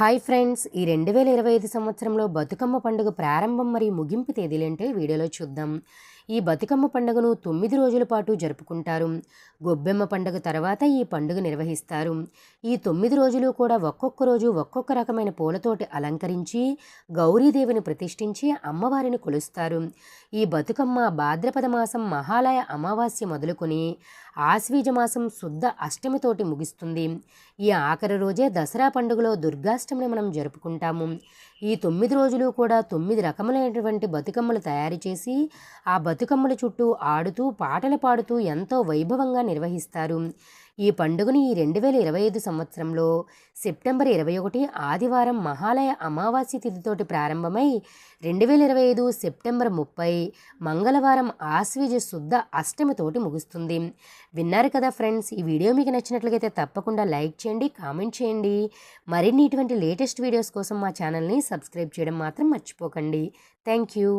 Hi friends ఈ రెండు వేల ఇరవై ఐదు సంవత్సరంలో బతుకమ్మ పండుగ ప్రారంభం మరియు ముగింపు తేదీలేంటే వీడియోలో చూద్దాం. ఈ బతుకమ్మ పండుగను తొమ్మిది రోజుల పాటు జరుపుకుంటారు. గొబ్బెమ్మ పండుగ తర్వాత ఈ పండుగ నిర్వహిస్తారు. ఈ తొమ్మిది రోజులు కూడా ఒక్కొక్క రోజు ఒక్కొక్క రకమైన పూలతోటి అలంకరించి గౌరీదేవిని ప్రతిష్ఠించి అమ్మవారిని కొలుస్తారు. ఈ బతుకమ్మ భాద్రపద మాసం మహాలయ అమావాస్య మొదలుకొని ఆశ్వీజమాసం శుద్ధ అష్టమితోటి ముగిస్తుంది. ఈ ఆఖరి రోజే దసరా పండుగలో దుర్గాష్టమిని మనం జరుపుకుంటాము. ఈ తొమ్మిది రోజులు కూడా తొమ్మిది రకములైనటువంటి బతుకమ్మలు తయారు చేసి ఆ బతుకమ్మల చుట్టూ ఆడుతూ పాటలు పాడుతూ ఎంతో వైభవంగా నిర్వహిస్తారు. ఈ పండుగను ఈ రెండు వేల ఇరవై ఐదు సంవత్సరంలో సెప్టెంబర్ ఇరవై ఒకటి ఆదివారం మహాలయ అమావాస్య తిథితోటి ప్రారంభమై రెండు వేల ఇరవై ఐదు సెప్టెంబర్ ముప్పై మంగళవారం ఆశ్వీజ శుద్ధ అష్టమితోటి ముగుస్తుంది. విన్నారు కదా ఫ్రెండ్స్ ఈ వీడియో మీకు నచ్చినట్లయితే తప్పకుండా లైక్ చేయండి కామెంట్ చేయండి. మరిన్ని ఇటువంటి లేటెస్ట్ వీడియోస్ కోసం మా ఛానల్ని సబ్స్క్రైబ్ చేయడం మాత్రం మర్చిపోకండి. Thank you.